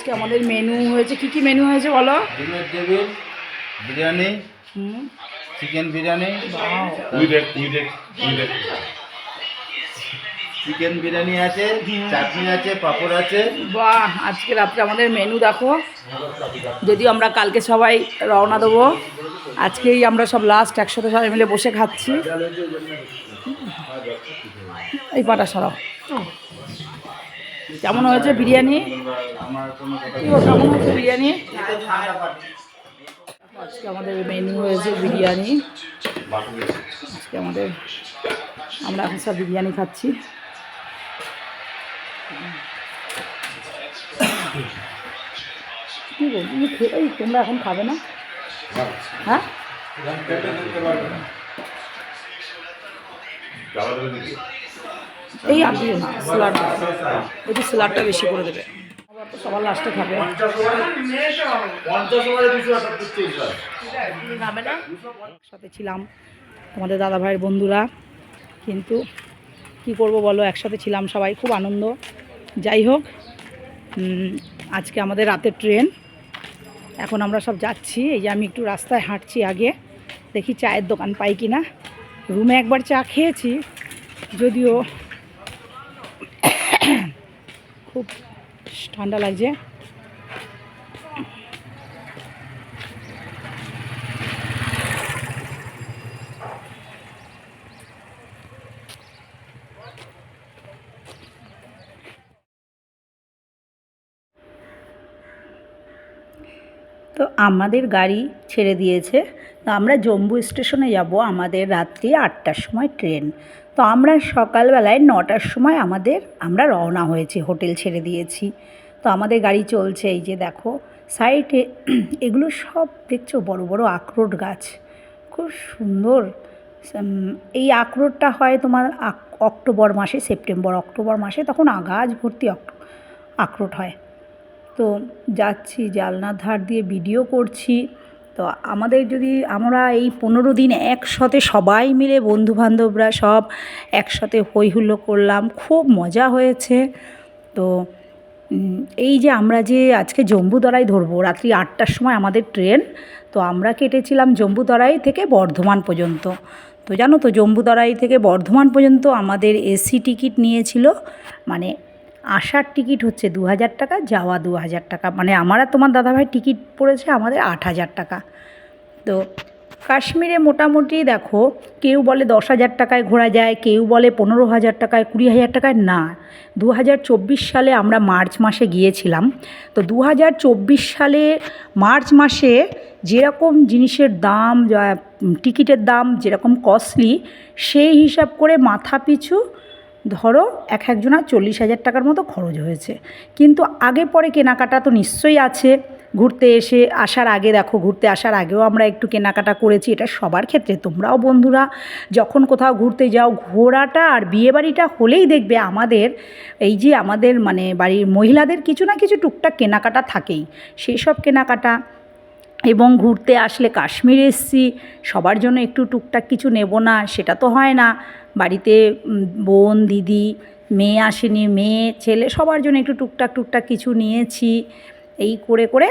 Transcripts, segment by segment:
আজকে আমাদের মেনু হয়েছে। কি কি মেনু হয়েছে বলো? ডিমের টেবিল বিরিয়ানি হুম। চিকেন বিরিয়ানি চিকেন বিরিয়ানি আছে চাটনি আছে পাঁপড় আছে। বাহ আজকে রাত্রে আমাদের মেনু দেখো। যদিও আমরা কালকে সবাই রওনা দেবো আজকেই আমরা সব লাস্ট একসাথে সবাই মিলে বসে খাচ্ছি। এই পাটা সরাও। কেমন হয়েছে বিরিয়ানি? কেমন হয়েছে বিরিয়ানি? আজকে আমাদের মেনু হয়েছে বিরিয়ানি। আজকে আমাদের, আমরা এখন সব বিরিয়ানি খাচ্ছি। তোমরা এখন খাবে না? হ্যাঁ? এই আর দিও না স্যালাড একটু স্যালাডটা বেশি করে দেবে। আবার তো সবার লাস্টে খাবে। না? একসাথে ছিলাম তোমাদের দাদা ভাইয়ের বন্ধুরা। কিন্তু কি করব বলো একসাথে ছিলাম সবাই খুব আনন্দ। যাই হোক আজকে আমাদের রাতের ট্রেন। এখন আমরা সব যাচ্ছি। এই যে আমি একটু রাস্তায় হাঁটছি আগে। দেখি চায়ের দোকান পাই কি না রুমে একবার চা খেয়েছি যদিও খুব ঠান্ডা লাগছে। তো আমাদের গাড়ি ছেড়ে দিয়েছে। তো আমরা জম্মু স্টেশনে যাব আমাদের রাত্রি আটটার সময় ট্রেন। তো আমরা সকালবেলায় নটার সময় আমাদের, আমরা রওনা হয়েছি, হোটেল ছেড়ে দিয়েছি। তো আমাদের গাড়ি চলছে, এই যে দেখো, সাইডে এগুলো সব দেখছ, বড় বড় আখরোট গাছ। খুব সুন্দর। এই আখরোটটা হয় তোমার অক্টোবর মাসে, সেপ্টেম্বর, অক্টোবর মাসে, তখন আগাছ ভর্তি আখরোট হয়। তো যাচ্ছি, জালনার ধার দিয়ে ভিডিও করছি। তো আমাদের যদি আমরা এই পনেরো দিন একসাথে সবাই মিলে বন্ধুবান্ধবরা সব একসাথে হই হুল্লো করলাম, খুব মজা হয়েছে। তো এই যে আমরা যে আজকে জম্বুদরাই ধরবো, রাত্রি আটটার সময় আমাদের ট্রেন, তো আমরা কেটেছিলাম জম্বুদরাই থেকে বর্ধমান পর্যন্ত। তো জানো তো জম্বুদরাই থেকে বর্ধমান পর্যন্ত আমাদের এসি টিকিট নিয়েছিল মানে আসার টিকিট হচ্ছে দু হাজার টাকা, যাওয়া দু হাজার টাকা। মানে আমার আর তোমার দাদাভাই টিকিট পড়েছে আমাদের আট হাজার টাকা। তো কাশ্মীরে মোটামুটি দেখো, কেউ বলে দশ হাজার টাকায় ঘোরা যায়, কেউ বলে পনেরো হাজার টাকায়, কুড়ি হাজার টাকায় না। দু হাজার চব্বিশ সালে আমরা মার্চ মাসে গিয়েছিলাম। তো দু হাজার চব্বিশ সালে মার্চ মাসে যেরকম জিনিসের দাম টিকিটের দাম যেরকম কস্টলি, সেই হিসাব করে মাথা পিছু ধরো এক একজনের চল্লিশ হাজার টাকার মতো খরচ হয়েছে। কিন্তু আগে পরে কেনাকাটা তো নিশ্চয়ই আছে। ঘুরতে এসে আসার আগে দেখো, ঘুরতে আসার আগেও আমরা একটু কেনাকাটা করেছি, এটা সবার ক্ষেত্রে। তোমরাও বন্ধুরা, যখন কোথাও ঘুরতে যাও, ঘোরাটা আর বিয়েবাড়িটা হলেই দেখবে আমাদের, এই যে আমাদের মানে বাড়ির মহিলাদের কিছু না কিছু টুকটাক কেনাকাটা থাকেই। সেই সব কেনাকাটা এবং ঘুরতে আসলে কাশ্মীর এসছি, সবার জন্য একটু টুকটাক কিছু নেব না, সেটা তো হয় না। বাড়িতে বোন, দিদি, মেয়ে আসেনি, মেয়ে, ছেলে, সবার জন্য একটু টুকটাক টুকটাক কিছু নিয়েছি। এই করে করে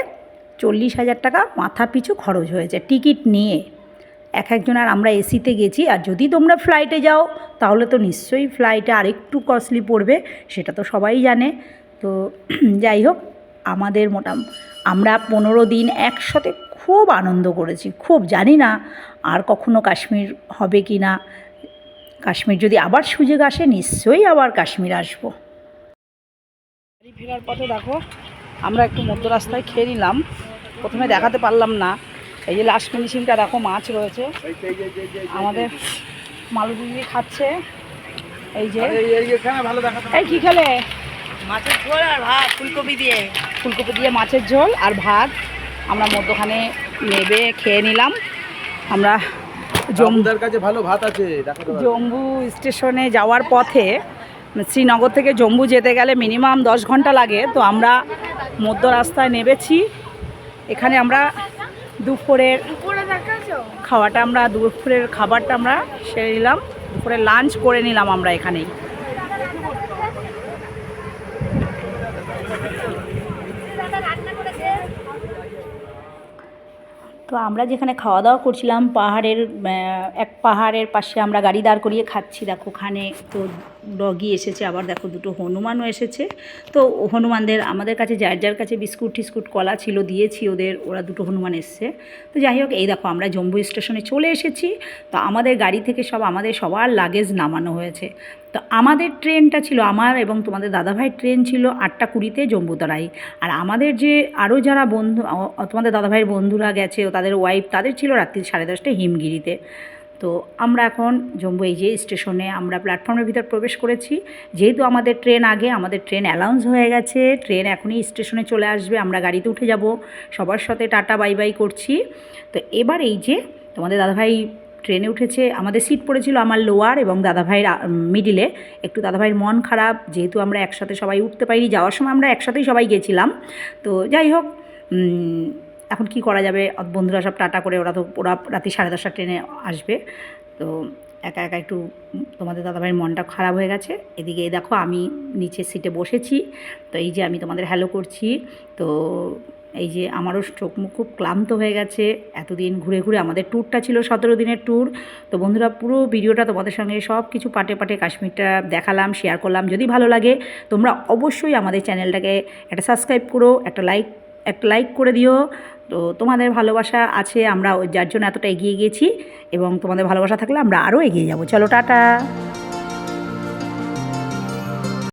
চল্লিশ হাজার টাকা মাথা পিছু খরচ হয়েছে, টিকিট নিয়ে। এক একজন, আর আমরা এসিতে গেছি, আর যদি তোমরা ফ্লাইটে যাও, তাহলে তো নিশ্চয়ই ফ্লাইটে আরেকটু কস্টলি পড়বে, সেটা তো সবাই জানে। তো, যাই হোক আমাদের মোটাম আমরা পনেরো দিন একসাথে খুব আনন্দ করেছি। খুব জানি না আর কখনো কাশ্মীর হবে কি না। কাশ্মীর যদি আবার সুযোগ আসে নিশ্চয়ই আবার কাশ্মীর আসব। বাড়ি ফেরার পথে দেখো আমরা একটু মধ্য রাস্তায় খেয়ে নিলাম। প্রথমে দেখাতে পারলাম না। এই যে লাস্ট ফিনিশিংটা দেখো মাছ রয়েছে। আমাদের মালুদি খাচ্ছে। এই যে ভালো দেখা এই কি খেলে? মাছের ঝোল আর ভাত ফুলকপি দিয়ে। ফুলকপি দিয়ে মাছের ঝোল আর ভাত আমরা মধ্যখানে নেবে খেয়ে নিলাম। আমরা জম্মু কাছে ভালো ভাত আছে জম্মু স্টেশনে যাওয়ার পথে শ্রীনগর থেকে জম্মু যেতে গেলে মিনিমাম দশ ঘণ্টা লাগে তো আমরা মধ্য রাস্তায় নেবেছি। এখানে আমরা দুপুরের খাওয়াটা আমরা দুপুরের খাবারটা আমরা সেরে নিলাম দুপুরে লাঞ্চ করে নিলাম আমরা এখানেই। তো আমরা যেখানে খাওয়া দাওয়া করছিলাম, পাহাড়ের এক পাহাড়ের পাশে আমরা গাড়ি দাঁড় করিয়ে খাচ্ছি। দেখো, ওখানে তো ডগি এসেছে, আবার দেখো দুটো হনুমানও এসেছে। তো হনুমানদের, আমাদের কাছে যার যার কাছে বিস্কুট টিস্কুট, কলা ছিল, দিয়েছি ওদের, ওরা দুটো হনুমান এসছে। তো যাই হোক, এই দেখো, আমরা জম্বু স্টেশনে চলে এসেছি। তো আমাদের গাড়ি থেকে সব, আমাদের সবার লাগেজ নামানো হয়েছে। তো আমাদের ট্রেনটা ছিল, আমার এবং তোমাদের দাদাভাইয়ের ট্রেন ছিল আটটা কুড়িতে জম্বুতরাই আর আমাদের যে আরও যারা বন্ধু তোমাদের দাদাভাইয়ের বন্ধুরা গেছে, ও, তাদের ওয়াইফ তাদের ছিল রাত্রি সাড়ে দশটায় হিমগিরিতে। তো আমরা এখন জম্বু, এই যে স্টেশনে আমরা প্ল্যাটফর্মের ভিতর প্রবেশ করেছি। যেহেতু আমাদের ট্রেন আগে, আমাদের ট্রেন অ্যালাউন্স হয়ে গেছে, ট্রেন এখনই স্টেশনে চলে আসবে, আমরা গাড়িতে উঠে যাব। সবার সাথে টাটা বাই বাই করছি। তো এবার এই যে তোমাদের দাদাভাই ট্রেনে উঠেছে, আমাদের সিট পড়েছিল আমার লোয়ার এবং দাদাভাইয়ের মিডিলে একটু দাদাভাইয়ের মন খারাপ, যেহেতু আমরা একসাথে সবাই উঠতে পারিনি, যাওয়ার সময় আমরা একসাথেই সবাই গেছিলাম। তো যাই হোক এখন কি করা যাবে? বন্ধুরা সব টাটা করে ওরা তো, ওরা রাতে সাড়ে দশটা ট্রেনে আসবে। তো একা একা একটু তোমাদের দাদাভাইয়ের মনটা খারাপ হয়ে গেছে। এদিকে দেখো আমি নিচের সিটে বসেছি। তো এই যে আমি তোমাদের হ্যালো করছি। তো এই যে আমারও চোখ মুখ খুব ক্লান্ত হয়ে গেছে। এতদিন ঘুরে ঘুরে আমাদের ট্যুরটা ছিল সতেরো দিনের ট্যুর তো বন্ধুরা, পুরো ভিডিওটা তোমাদের সঙ্গে সব কিছু পাটে পাটে কাশ্মীরটা দেখালাম শেয়ার করলাম। যদি ভালো লাগে, তোমরা অবশ্যই আমাদের চ্যানেলটাকে একটা সাবস্ক্রাইব করো, একটা লাইক একটা লাইক করে দিও। তো তোমাদের ভালোবাসা আছে, আমরা যার জন্য এতটা এগিয়ে গিয়েছি এবং তোমাদের ভালোবাসা থাকলে আমরা আরও এগিয়ে যাব। চলো, টাটা!